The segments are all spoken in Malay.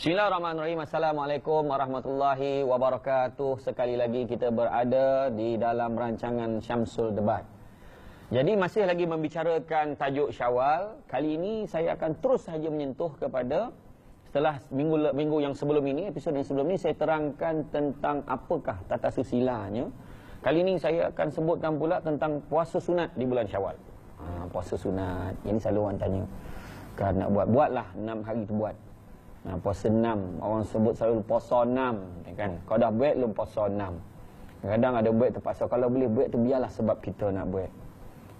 Bismillahirrahmanirrahim. Assalamualaikum warahmatullahi wabarakatuh. Sekali lagi kita berada di dalam rancangan Syamsul Debat. Jadi masih lagi membicarakan tajuk Syawal. Kali ini saya akan terus saja menyentuh kepada setelah minggu minggu yang sebelum ini, episod yang sebelum ini saya terangkan tentang apakah tata susilanya. Kali ini saya akan sebutkan pula tentang puasa sunat di bulan Syawal. Ha, puasa sunat. Ini selalu orang tanya. Kan nak buat buatlah 6 hari tu buat. Ha, puasa enam. Orang sebut selalu puasa enam. Ya kan? Kau dah buat belum puasa enam. Kadang ada buat terpaksa. Kalau boleh buat tu biarlah sebab kita nak buat.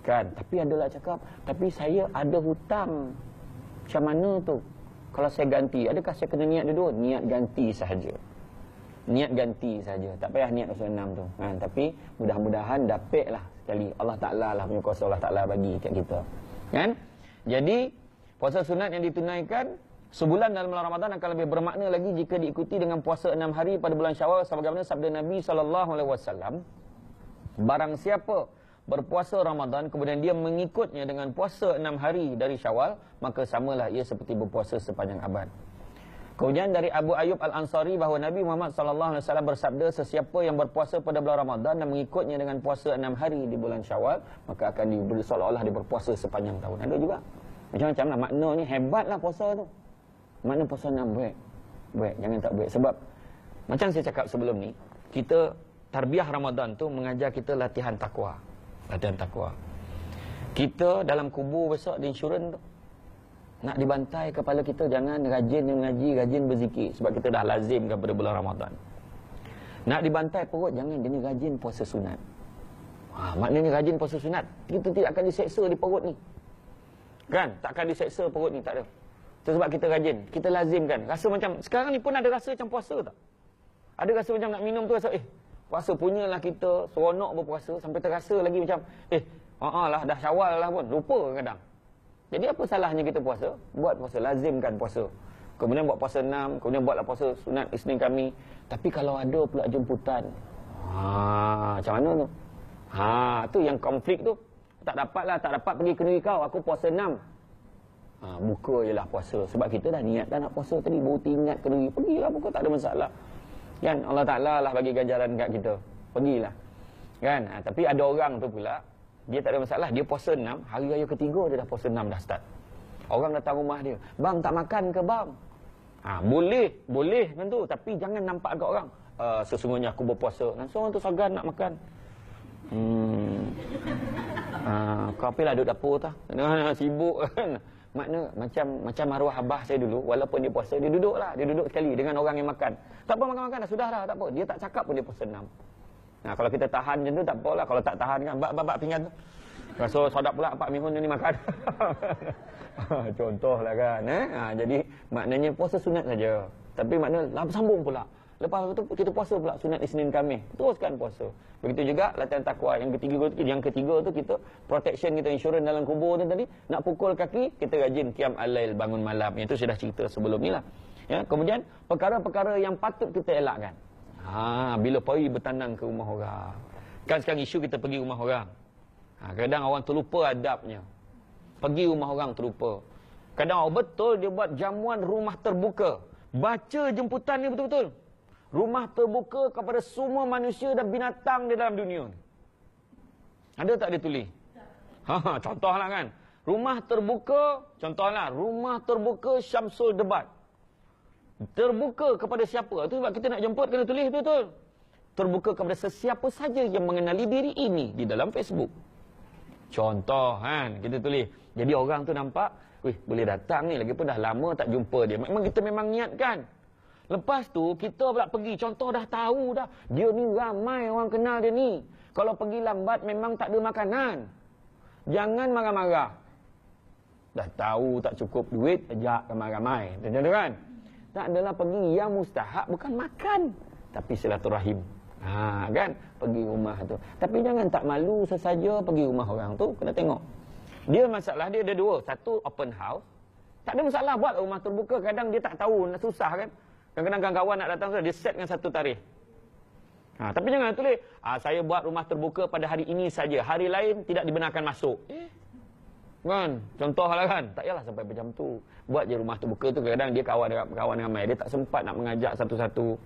Kan? Tapi adalah cakap, tapi saya ada hutang. Macam mana tu? Kalau saya ganti, adakah saya kena niat dulu? Niat ganti sahaja. Niat ganti sahaja. Tak payah niat puasa enam tu. Kan? Tapi mudah-mudahan dapatlah sekali. Allah Ta'ala lah punya kuasa Allah Ta'ala bagi kat kita. Kan? Jadi, puasa sunat yang ditunaikan Sebulan dalam bulan Ramadan akan lebih bermakna lagi jika diikuti dengan puasa enam hari pada bulan Syawal sebagaimana sabda Nabi sallallahu alaihi wasallam. Barang siapa berpuasa Ramadan kemudian dia mengikutnya dengan puasa enam hari dari Syawal, maka samalah ia seperti berpuasa sepanjang abad. Kemudian dari Abu Ayyub Al-Ansari bahawa Nabi Muhammad sallallahu alaihi wasallam bersabda sesiapa yang berpuasa pada bulan Ramadan dan mengikutnya dengan puasa enam hari di bulan Syawal, maka akan diberi seolah-olah dia berpuasa sepanjang tahun. Ada juga. Macam-macam lah maknanya hebatlah puasa tu. Mana puasa enam buat? Buat, jangan tak buat. Sebab, macam saya cakap sebelum ni, kita, tarbiah Ramadan tu mengajar kita latihan takwa. Latihan takwa. Kita dalam kubur besar di insurans tu, nak dibantai kepala kita, jangan rajin mengaji, rajin berzikir. Sebab kita dah lazim kepada bulan Ramadan. Nak dibantai perut, jangan jenis rajin puasa sunat. Ha, maknanya rajin puasa sunat. Kita tidak akan diseksa di perut ni. Kan? Tak akan diseksa perut ni, tak ada. Itu sebab kita rajin. Kita lazimkan. Rasa macam, sekarang ni pun ada rasa macam puasa tak? Ada rasa macam nak minum tu rasa, eh, puasa punyalah kita, seronok berpuasa, sampai terasa lagi macam, eh, ah lah, dah syawal lah pun. Lupa kadang. Jadi apa salahnya kita puasa? Buat puasa, lazimkan puasa. Kemudian buat puasa enam, kemudian buatlah puasa sunat Isnin kami. Tapi kalau ada pula jemputan, ha, macam mana tu? Ha, tu yang konflik tu. Tak dapatlah, tak dapat pergi ke negeri kau. Aku puasa enam. Ha, buka je lah puasa. Sebab kita dah niat dah nak puasa tadi. Baru ingat ke negeri. Pergilah buka, tak ada masalah. Kan? Allah Ta'ala lah bagi ganjaran kat kita. Pergilah. Kan? Ha, tapi ada orang tu pula. Dia tak ada masalah. Dia puasa enam. Hari raya ketiga dia dah puasa enam dah start. Orang datang rumah dia. Bang tak makan ke bang? Ha, boleh. Boleh kan tu. Tapi jangan nampak agak orang. Uh, sesungguhnya aku berpuasa. Langsung orang tu segan nak makan. Hmm. Ha, kau apalah duduk dapur tak? Sibuk kan? Makna macam macam arwah abah saya dulu walaupun dia puasa dia duduklah dia duduk sekali dengan orang yang makan. Tak apa makan-makan dah sudah dah tak apa. Dia tak cakap pun dia puasa enam. Nah kalau kita tahan macam tu tak apalah kalau tak tahan kan bab bab pinggan tu. Rasa sedap pula Pak Mihun ni makan. Contohlah kan eh. Ha, jadi maknanya puasa sunat saja. Tapi makna sambung pula. Lepas itu kita puasa pula sunat Isnin kami. Teruskan puasa. Begitu juga latihan takwa. Yang ketiga yang ketiga tu kita protection kita insurans dalam kubur tu tadi nak pukul kaki kita rajin kiam alail bangun malam. Itu sudah cerita sebelum ni lah. Ya, kemudian perkara-perkara yang patut kita elakkan. Ha, bila pergi bertanang ke rumah orang. Kan sekarang isu kita pergi rumah orang. Ha, kadang orang terlupa adabnya. Pergi rumah orang terlupa. Kadang orang betul dia buat jamuan rumah terbuka. Baca jemputan ni betul-betul rumah terbuka kepada semua manusia dan binatang di dalam dunia Ada tak dia tulis? Ha, ha, contohlah kan. Rumah terbuka, contohlah rumah terbuka Syamsul Debat. Terbuka kepada siapa? Itu sebab kita nak jemput kena tulis betul-betul. Terbuka kepada sesiapa saja yang mengenali diri ini di dalam Facebook. Contoh kan, kita tulis. Jadi orang tu nampak, wih boleh datang ni lagi pun dah lama tak jumpa dia. Memang kita memang niatkan. Lepas tu kita pula pergi contoh dah tahu dah dia ni ramai orang kenal dia ni. Kalau pergi lambat memang tak ada makanan. Jangan marah-marah. Dah tahu tak cukup duit ajak ramai-ramai. Macam tu kan? Tak adalah pergi yang mustahak bukan makan tapi silaturahim. Ha kan? Pergi rumah tu. Tapi jangan tak malu sesaja pergi rumah orang tu kena tengok. Dia masalah dia ada dua. Satu open house. Tak ada masalah buat rumah terbuka kadang dia tak tahu nak susah kan? Kadang-kadang kawan nak datang dia set dengan satu tarikh. Ha, tapi jangan tulis, ah, saya buat rumah terbuka pada hari ini saja. Hari lain tidak dibenarkan masuk. Eh? Kan? Contohlah kan. Tak yalah sampai macam tu. Buat je rumah terbuka tu kadang-kadang dia kawan dengan kawan ramai. Dia tak sempat nak mengajak satu-satu.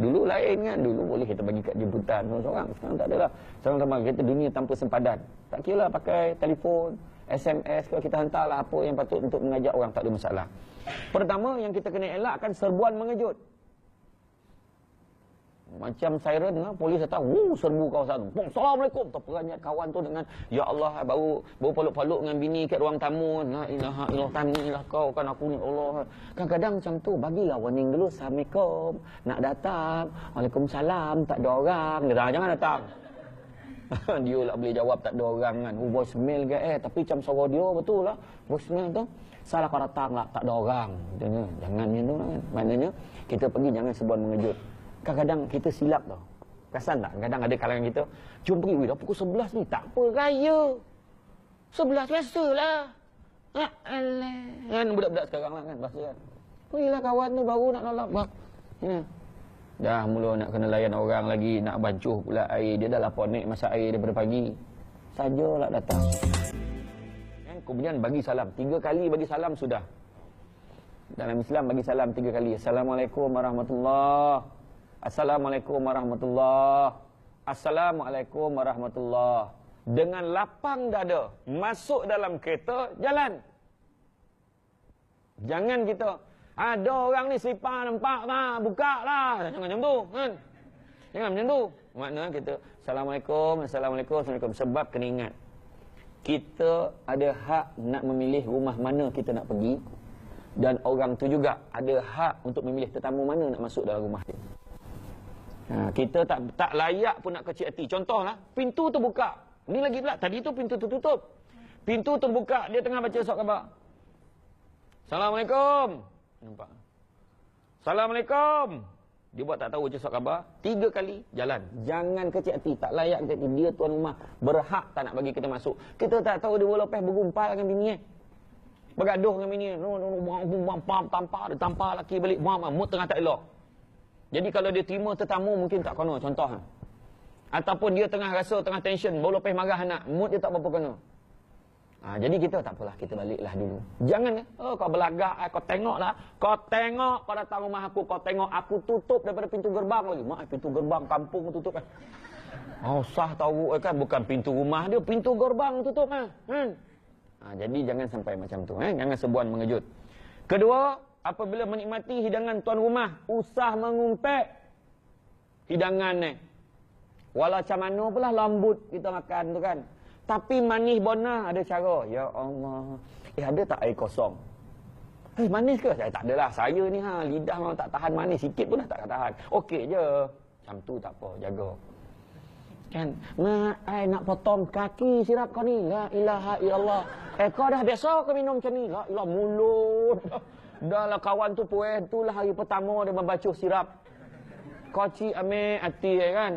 Dulu lain kan. Dulu boleh kita bagi kat jemputan seorang-seorang. Sekarang tak adalah. Sekarang sama kita dunia tanpa sempadan. Tak kira lah pakai telefon, SMS kalau kita hantarlah apa yang patut untuk mengajak orang tak ada masalah. Pertama yang kita kena elakkan serbuan mengejut. Macam siren lah, polis datang, wuh, serbu kawasan tu. Assalamualaikum. Terperanjat kawan tu dengan, Ya Allah, baru baru paluk-paluk dengan bini kat ruang tamu. La ilaha illallah, tanilah kau kan aku ni Allah. Kadang-kadang macam tu, bagilah warning dulu. Assalamualaikum. Nak datang. Waalaikumsalam. Tak ada orang. Dia jangan datang. dia lah boleh jawab tak ada orang kan. Oh, voicemail ke eh. Tapi macam suara dia betul lah. Voicemail tu. Salah kau datang lah. Tak ada orang. Jangan macam tu kan. Maknanya, kita pergi jangan sebuah mengejut kadang-kadang kita silap tau. Perasan tak? Kadang ada kalangan kita, jom pergi, weh, dah pukul 11 ni, tak apa, raya. 11 biasa lah. Alah. Kan budak-budak sekarang lah kan, bahasa kan. Pergilah kawan tu baru nak nolak. Bah. Ya. Dah mula nak kena layan orang lagi, nak bancuh pula air. Dia dah lapor naik masa air daripada pagi. Sajalah datang. Kan? Kemudian bagi salam. Tiga kali bagi salam sudah. Dalam Islam bagi salam tiga kali. Assalamualaikum warahmatullahi Assalamualaikum warahmatullahi Assalamualaikum warahmatullahi Dengan lapang dada Masuk dalam kereta Jalan Jangan kita Ada orang ni selipar nampak lah Buka lah Jangan macam tu kan? Jangan macam tu Makna kita Assalamualaikum Assalamualaikum Assalamualaikum Sebab kena ingat Kita ada hak nak memilih rumah mana kita nak pergi Dan orang tu juga ada hak untuk memilih tetamu mana nak masuk dalam rumah dia Ha, kita tak tak layak pun nak kecil hati. Contohlah, pintu tu buka. Ni lagi pula, tadi tu pintu tu tutup. Pintu tu buka, dia tengah baca surat khabar. Assalamualaikum. Nampak? Assalamualaikum. Dia buat tak tahu baca surat khabar. Tiga kali jalan. Jangan kecil hati. Tak layak kecil hati. Dia tuan rumah. Berhak tak nak bagi kita masuk. Kita tak tahu dia boleh lepas bergumpal dengan bini eh. Bergaduh dengan bini. No, no, no, buang, tampar. Dia tampar laki balik. Buang. Mood tengah tak elok. Jadi kalau dia terima tetamu mungkin tak kena contoh. Ataupun dia tengah rasa tengah tension, baru lepas marah anak, mood dia tak berapa kena. Ha, jadi kita tak apalah, kita baliklah dulu. Jangan, oh, kau belagak, eh, kau tengoklah. Kau tengok kau datang rumah aku, kau tengok aku tutup daripada pintu gerbang lagi. Mak, pintu gerbang kampung tutup kan. Oh, sah tahu eh, kan, bukan pintu rumah dia, pintu gerbang tutup kan. Hmm. Ha, jadi jangan sampai macam tu. Eh? Jangan sebuan mengejut. Kedua, apabila menikmati hidangan tuan rumah, usah mengumpet hidangan ni. Walau macam mana pula lambut kita makan tu kan. Tapi manis bona ada cara. Ya Allah. Eh ada tak air kosong? Eh manis ke? Saya tak adalah. Saya ni ha lidah memang tak tahan manis. Sikit pun dah tak tahan. Okey je. Macam tu tak apa. Jaga. Kan? Mak, ai nak potong kaki sirap kau ni. La ilaha illallah. Eh kau dah biasa kau minum macam ni. La ilah mulut. Dah lah kawan tu puas tu lah hari pertama dia membaca sirap. Koci ame hati ya kan.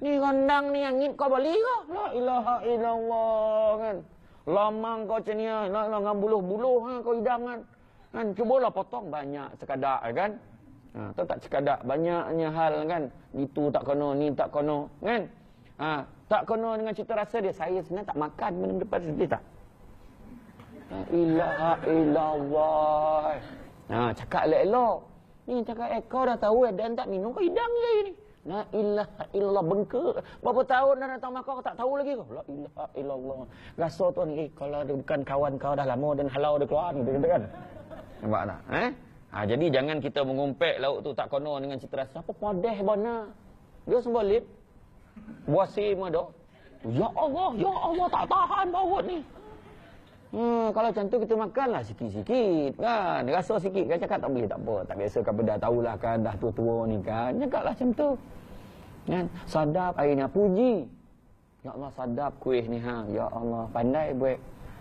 Ni rendang ni angin kau beli ke? La ilaha illallah kan. Lamang kau macam ni lah. La buluh-buluh ha, kau hidang kan. Kan cubalah potong banyak sekadar kan. Ha, tu tak sekadar banyaknya hal kan. Itu tak kena, ni tak kena kan. Ha, tak kena dengan cita rasa dia. Saya sebenarnya tak makan benda depan sedih tak? ilaha illallah. Ha, cakap elok-elok. Ni cakap eh kau dah tahu eh dan tak minum kau hidang je ni. La ilaha illallah bengkak. Berapa tahun dah datang makau kau tak tahu lagi kau. La ilaha illallah. Rasa tu ni eh, kalau dia bukan kawan kau dah lama dan halau dia keluar ni kan. Nampak tak? Eh? Ha, jadi jangan kita mengumpet lauk tu tak kono dengan citra siapa podeh bona. Dia sembolip. Buasi mana Ya Allah, ya Allah tak tahan bau ni. Hmm, kalau macam tu kita makanlah sikit-sikit kan. Rasa sikit kan cakap tak boleh tak apa. Tak biasa kan dah tahulah kan dah tua-tua ni kan. Cakaplah macam tu. Kan? Sadap airnya puji. Ya Allah sadap kuih ni ha. Ya Allah pandai buat.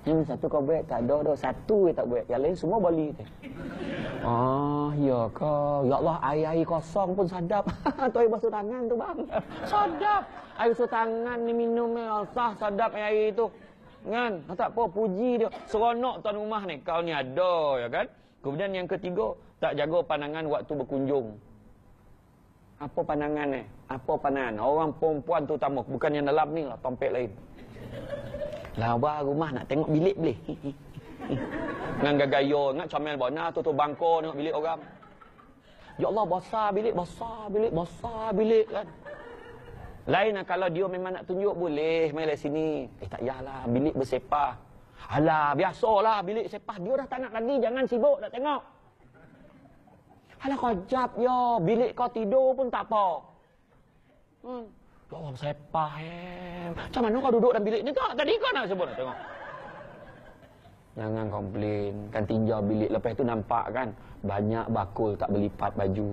Yang satu kau buat tak ada dah satu je tak buat. Yang lain semua bali tu. Ah, ya kau. Ya Allah air-air kosong pun sadap. tu air basuh tangan tu bang. Sadap. Air basuh tangan ni minum ya Allah sadap air itu. Kan? Tak apa, puji dia. Seronok tuan rumah ni. Kau ni ada, ya kan? Kemudian yang ketiga, tak jaga pandangan waktu berkunjung. Apa pandangan ni? Apa pandangan? Orang perempuan tu utama. Bukan yang dalam ni lah, tompek lain. Lawa rumah nak tengok bilik boleh. Dengan gaya ingat comel bona tu tu bangko tengok bilik orang. Ya Allah besar bilik, besar bilik, besar bilik kan. Lain lah kalau dia memang nak tunjuk boleh mai sini. Eh tak yalah bilik bersepah. Alah biasalah bilik sepah dia dah tak nak lagi jangan sibuk nak tengok. Alah kau jap yo bilik kau tidur pun tak apa. Hmm. Ya Allah sepah eh. Macam mana kau duduk dalam bilik ni kau? Tadi kau nak sebut nak tengok. Jangan komplain. Kan tinjau bilik lepas tu nampak kan. Banyak bakul tak berlipat baju.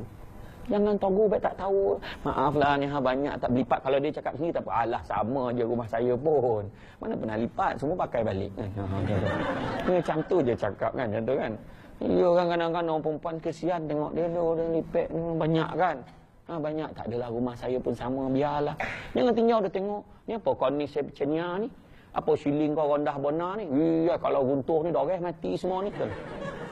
Jangan tunggu baik tak tahu. Maaflah ni ha banyak tak berlipat. Kalau dia cakap sini tak apa. Alah sama je rumah saya pun. Mana pernah lipat. Semua pakai balik. Ha, ha, macam tu je cakap kan. Macam tu kan. Dia orang kadang-kadang orang perempuan kesian tengok dia tu. Dia lipat banyak kan. Ha, banyak. Tak adalah rumah saya pun sama. Biarlah. Jangan tinggal dia tengok. Ni apa kau ni sebecenia ni? Apa siling kau rondah benar ni? Iya kalau runtuh ni doreh mati semua ni.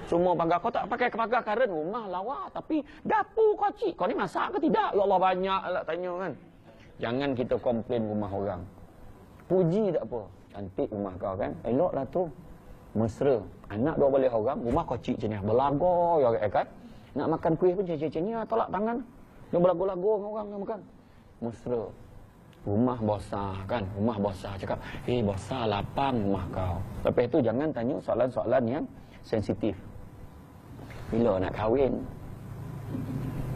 Semua pagar kau tak pakai pagar karen rumah lawa tapi dapur kau cik. Kau ni masak ke tidak? Ya Allah banyak lah tanya kan. Jangan kita komplain rumah orang. Puji tak apa. Cantik rumah kau kan. Eloklah tu. Mesra. Anak dua boleh orang. Rumah kau cik macam ni. Belago ya kan. Nak makan kuih pun cik-cik. Tolak tangan. Dia belago-lago dengan orang yang makan. Mesra. Rumah bosah kan. Rumah bosah. Cakap. Eh bosah lapang rumah kau. Lepas tu jangan tanya soalan-soalan yang sensitif. Bila nak kahwin?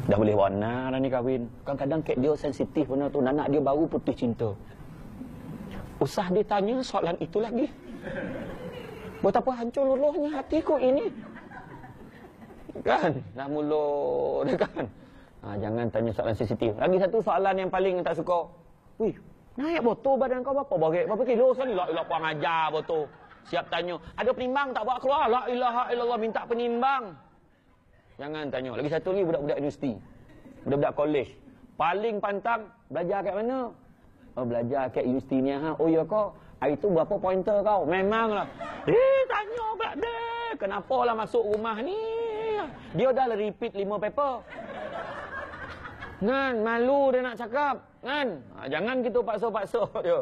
Dah boleh warna dah ni kahwin. Kadang-kadang kek dia sensitif benda tu. Anak dia baru putus cinta. Usah dia tanya soalan itu lagi. Betapa hancur luluhnya hatiku ini. Kan? Dah mulut kan? Ha, jangan tanya soalan sensitif. Lagi satu soalan yang paling tak suka. Wih, naik botol badan kau berapa? Berapa, berapa kilo sekali? Lah, ilah puang ajar botol. Siap tanya, ada penimbang tak buat keluar? La ilaha illallah minta penimbang. Jangan tanya. Lagi satu ni budak-budak universiti. Budak-budak kolej. Paling pantang belajar kat mana? Oh, belajar kat universiti ni ha. Oh ya kau. Hari tu berapa pointer kau? Memanglah. Eh tanya pula deh. Kenapa lah masuk rumah ni? Dia dah repeat lima paper. Kan malu dia nak cakap. Kan? Ha, jangan kita paksa-paksa dia.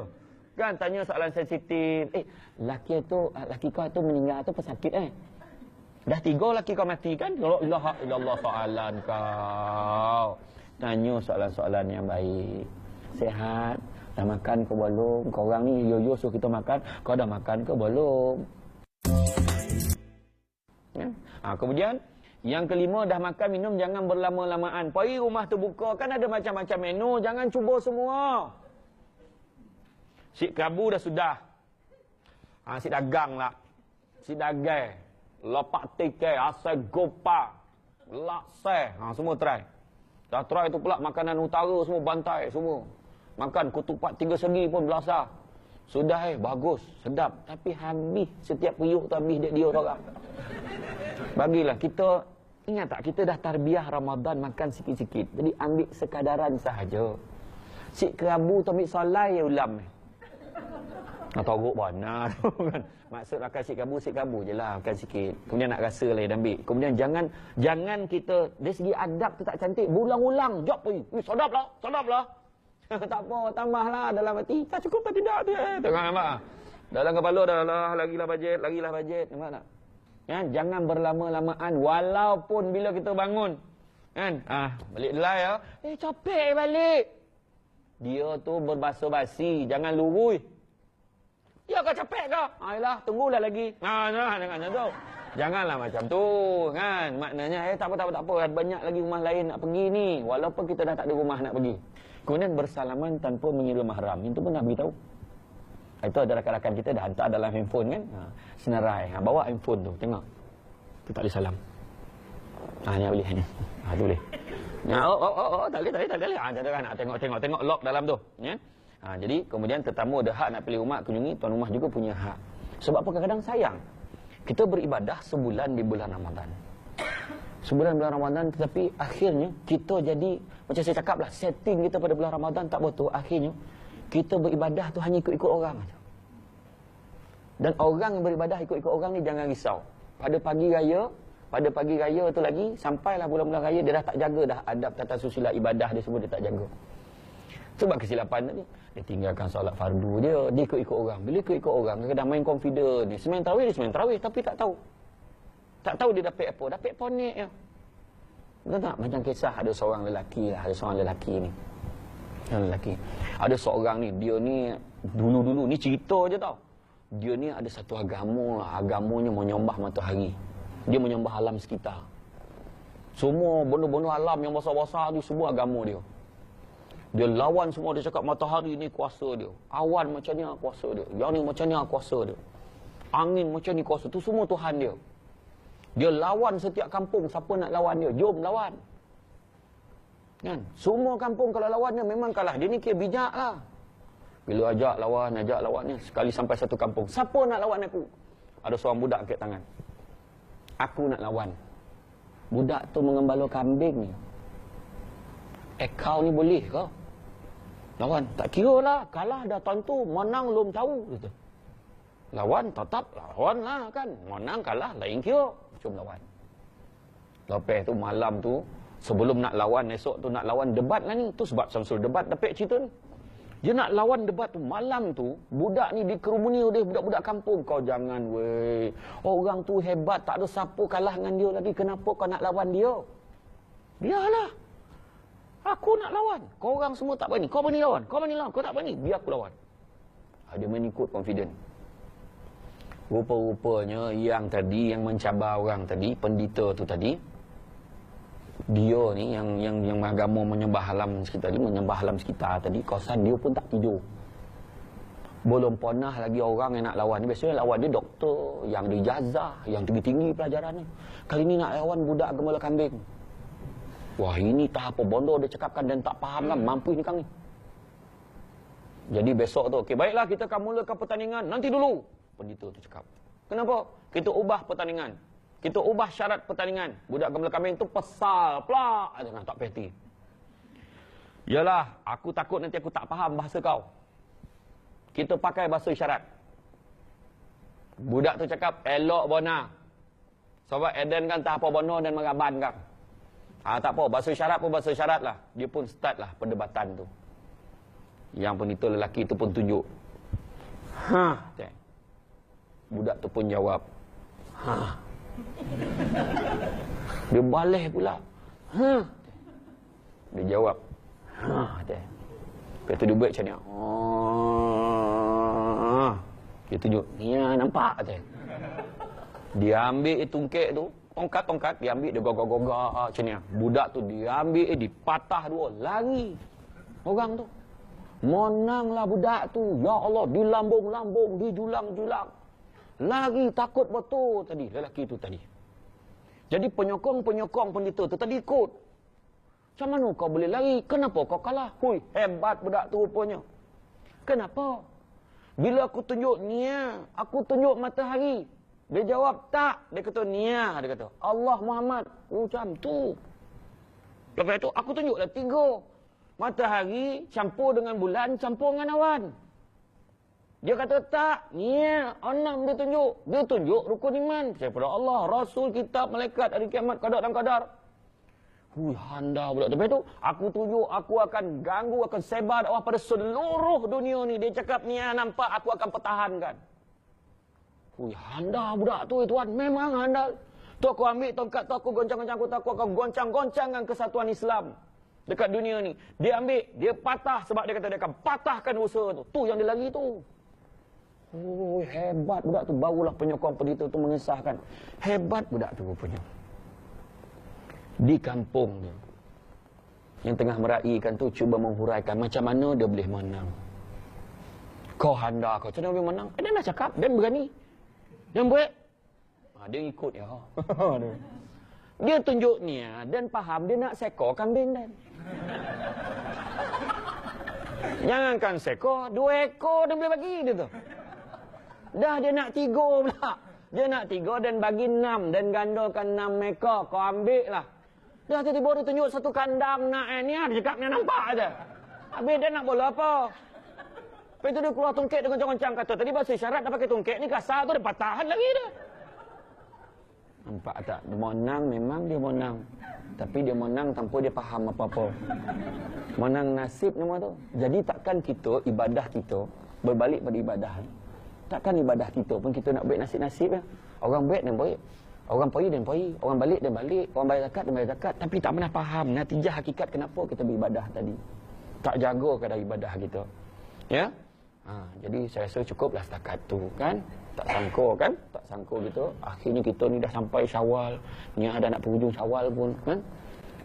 Kan tanya soalan sensitif. Eh, laki tu laki kau tu meninggal tu pesakit eh? Dah tiga laki kau mati kan? Kalau ilaha illallah soalan kau. Tanya soalan-soalan yang baik. Sehat. Dah makan ke belum? Kau orang ni yo-yo suruh kita makan. Kau dah makan ke belum? Ya? Ha, kemudian, yang kelima dah makan minum jangan berlama-lamaan. Pergi rumah terbuka kan ada macam-macam menu. Jangan cuba semua. Si kerabu dah sudah. Ha, si dagang lah. Si dagai lapak tikai, asai gopa, lakse, ha, semua try. Dah try tu pula makanan utara semua bantai semua. Makan kutupat tiga segi pun belasah. Sudah eh, bagus, sedap. Tapi habis setiap periuk tu habis dia dia orang. Bagilah kita ingat tak kita dah tarbiah Ramadan makan sikit-sikit. Jadi ambil sekadaran sahaja. Si kerabu tu ambil solai ya ulam. Nak torok mana tu kan. Maksud makan si kabu, si kabu je lah. Makan sikit. Kemudian nak rasa lah dan ambil. Kemudian jangan jangan kita, dari segi adab tu tak cantik. Berulang-ulang. Jop pun. Eh, sedap lah. Sedap lah. tak apa, tambahlah dalam hati. Tak cukup tak tidak dia. Tengok nampak. Dalam kepala dah lah. Lagilah bajet, lagilah bajet. Nampak tak? Ya, jangan berlama-lamaan. Walaupun bila kita bangun. Kan? Ah, balik delay ya. Eh, capek balik. Dia tu berbasa-basi. Jangan lurui. Ya kau capek kau? Ayolah, tunggulah lagi. Ha, nah, dengan macam tu. Janganlah macam tu, kan? Maknanya, eh, tak apa, tak apa, tak apa. Banyak lagi rumah lain nak pergi ni. Walaupun kita dah tak ada rumah nak pergi. Kemudian bersalaman tanpa mengira mahram. Itu pun nak beritahu. Itu ada rakan-rakan kita dah hantar dalam handphone kan. Ha, senarai. Ha, bawa handphone tu. Tengok. Tu tak boleh salam. Ha, ni boleh. Ni. Ha, tu boleh. Ya, oh, oh, oh, tak boleh, tak boleh, tak boleh. Ha, kan. Nak tengok, tengok, tengok lock dalam tu. Ya. Ha, jadi kemudian tetamu ada hak nak pilih rumah kunjungi, tuan rumah juga punya hak. Sebab apa kadang-kadang sayang. Kita beribadah sebulan di bulan Ramadan. Sebulan bulan Ramadan tetapi akhirnya kita jadi macam saya cakap lah setting kita pada bulan Ramadan tak betul. Akhirnya kita beribadah tu hanya ikut-ikut orang Dan orang yang beribadah ikut-ikut orang ni jangan risau. Pada pagi raya, pada pagi raya tu lagi sampailah bulan-bulan raya dia dah tak jaga dah adab tata susila ibadah dia semua dia tak jaga. Sebab kesilapan tadi. Dia tinggalkan solat fardu dia. Dia ikut-ikut orang. Bila ikut-ikut orang, kadang main confident ni. Semain tarawih, dia semain tarawih. Tapi tak tahu. Tak tahu dia dapat apa. Dapat ponik je. Betul tak? Macam kisah ada seorang lelaki lah. Ada seorang lelaki ni. Lelaki. Ada seorang ni. Dia ni dulu-dulu. Ni cerita je tau. Dia ni ada satu agama. Agamanya menyembah matahari. Dia menyembah alam sekitar. Semua benda-benda alam yang besar-besar tu semua agama dia. Dia lawan semua dia cakap matahari ni kuasa dia. Awan macam ni kuasa dia. Yang ni macam ni kuasa dia. Angin macam ni kuasa. Tu semua Tuhan dia. Dia lawan setiap kampung siapa nak lawan dia. Jom lawan. Kan? Semua kampung kalau lawan dia memang kalah. Dia ni kira bijak lah. Bila ajak lawan, ajak lawan ni. Sekali sampai satu kampung. Siapa nak lawan aku? Ada seorang budak angkat tangan. Aku nak lawan. Budak tu mengembala kambing ni. Eh kau ni boleh ke? Lawan. Tak kira lah. Kalah dah tentu. Menang belum tahu. Gitu. Lawan tetap lawan lah kan. Menang kalah lain kira. Cuma lawan. Lepas tu malam tu. Sebelum nak lawan esok tu nak lawan debat lah ni. Tu sebab Samsul debat dapat cerita ni. Dia nak lawan debat tu malam tu budak ni dikerumuni oleh budak-budak kampung kau jangan weh orang tu hebat tak ada siapa kalah dengan dia lagi kenapa kau nak lawan dia biarlah aku nak lawan. Kau orang semua tak berani. Kau berani lawan. Kau berani lawan. Kau tak berani biar aku lawan. Ah, menikut confident. Rupa-rupanya yang tadi yang mencabar orang tadi pendeta tu tadi dia ni yang yang yang agama menyembah alam sekitar ni menyembah alam sekitar tadi kawasan dia pun tak tidur. Belum pernah lagi orang yang nak lawan. Biasanya lawan dia doktor yang dijazah yang tinggi-tinggi pelajaran ni kali ni nak lawan budak gembala kambing wah ini tak apa bondo dia cakapkan dan tak faham kan mampu ni kang ni jadi besok tu okey baiklah kita akan mulakan pertandingan nanti dulu pendeta tu cakap kenapa kita ubah pertandingan kita ubah syarat pertandingan. Budak gembala kambing tu pesal pula. Jangan tak peti. Yalah, aku takut nanti aku tak faham bahasa kau. Kita pakai bahasa isyarat. Budak tu cakap, elok bona. Sebab Eden kan tak apa bona dan mengaban kan. Ha, tak apa, bahasa isyarat pun bahasa isyarat lah. Dia pun start lah perdebatan tu. Yang penita lelaki tu pun tunjuk. Ha, Budak tu pun jawab. Ha, dia balik pula. Ha. Dia jawab. Ha, dia. Lepas tu dia buat macam ni. Oh. Dia tunjuk. Ni lah, nampak dia. Dia ambil tungkek tu. Tongkat-tongkat. Dia ambil dia gogak-gogak macam ni. Budak tu dia ambil. Dia patah dua. Lari. Orang tu. Menanglah budak tu. Ya Allah. Dilambung-lambung. Dijulang-julang. Lari takut betul tadi lelaki itu tadi. Jadi penyokong-penyokong pendeta itu tadi ikut. Macam mana kau boleh lari? Kenapa kau kalah? Hui, hebat budak tu rupanya. Kenapa? Bila aku tunjuk Nia, aku tunjuk matahari. Dia jawab tak. Dia kata Nia. Dia kata Allah Muhammad. Oh, macam tu. Lepas itu aku tunjuklah tiga. Matahari campur dengan bulan, campur dengan awan. Dia kata tak, ni enam dia tunjuk. Dia tunjuk rukun iman. Daripada Allah, Rasul, Kitab, Malaikat, Hari Kiamat, Kadar dan Kadar. Hui, handa pula. Lepas tu, aku tunjuk, aku akan ganggu, akan sebar dakwah pada seluruh dunia ni. Dia cakap, ni nampak, aku akan pertahankan. Hui, handa budak tu, tuan. Memang handa. Tu aku ambil tongkat tu, aku goncang-goncang, aku, aku akan goncang-goncangkan kesatuan Islam. Dekat dunia ni. Dia ambil, dia patah sebab dia kata dia akan patahkan usaha tu. Tu yang dia lagi tu. Oh, hebat budak tu. Barulah penyokong pendeta tu mengesahkan. Hebat budak tu rupanya. Di kampung tu. Yang tengah meraihkan tu cuba menghuraikan macam mana dia boleh menang. Kau handa kau. Macam mana boleh menang? Eh, dia nak cakap. Dia berani. Buat. Ha, dia ikut ya. dia tunjuk ni dan faham dia nak sekor kambing dan. Jangankan sekor, dua ekor dia boleh bagi dia tu. Dah dia nak tiga pula. Dia nak tiga dan bagi enam. Dan gandakan enam mereka. Kau ambil lah. Dah tiba-tiba dia tunjuk satu kandang nak eh, ni. Dia cakap ni nampak aja. Habis dia nak bola apa? Itu dia keluar tungkek dia goncang-goncang kata. Tadi bahasa isyarat dah pakai tungkek ni kasar tu dia patahan lagi dia. Nampak tak? Dia menang memang dia menang. Tapi dia menang tanpa dia faham apa-apa. Menang nasib nama tu. Jadi takkan kita, ibadah kita, berbalik pada ibadah. Takkan ibadah kita pun kita nak baik nasib-nasib ya. Orang baik dan baik. Orang pergi dan pergi. Orang balik dan balik. Orang bayar zakat dan bayar zakat. Tapi tak pernah faham natijah hakikat kenapa kita beribadah tadi. Tak jaga kadar ibadah kita. Ya? Ha, jadi saya rasa cukuplah setakat tu kan. Tak sangka kan? Tak sangka gitu. Akhirnya kita ni dah sampai syawal. Ni ada nak penghujung syawal pun kan.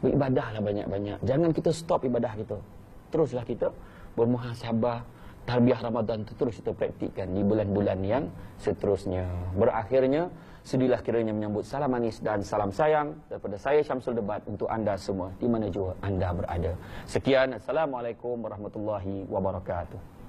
Beribadahlah banyak-banyak. Jangan kita stop ibadah kita. Teruslah kita bermuhasabah. Tarbiah Ramadan tu terus kita praktikkan di bulan-bulan yang seterusnya. Berakhirnya, sedilah kiranya menyambut salam manis dan salam sayang daripada saya Syamsul Debat untuk anda semua di mana jua anda berada. Sekian, Assalamualaikum warahmatullahi wabarakatuh.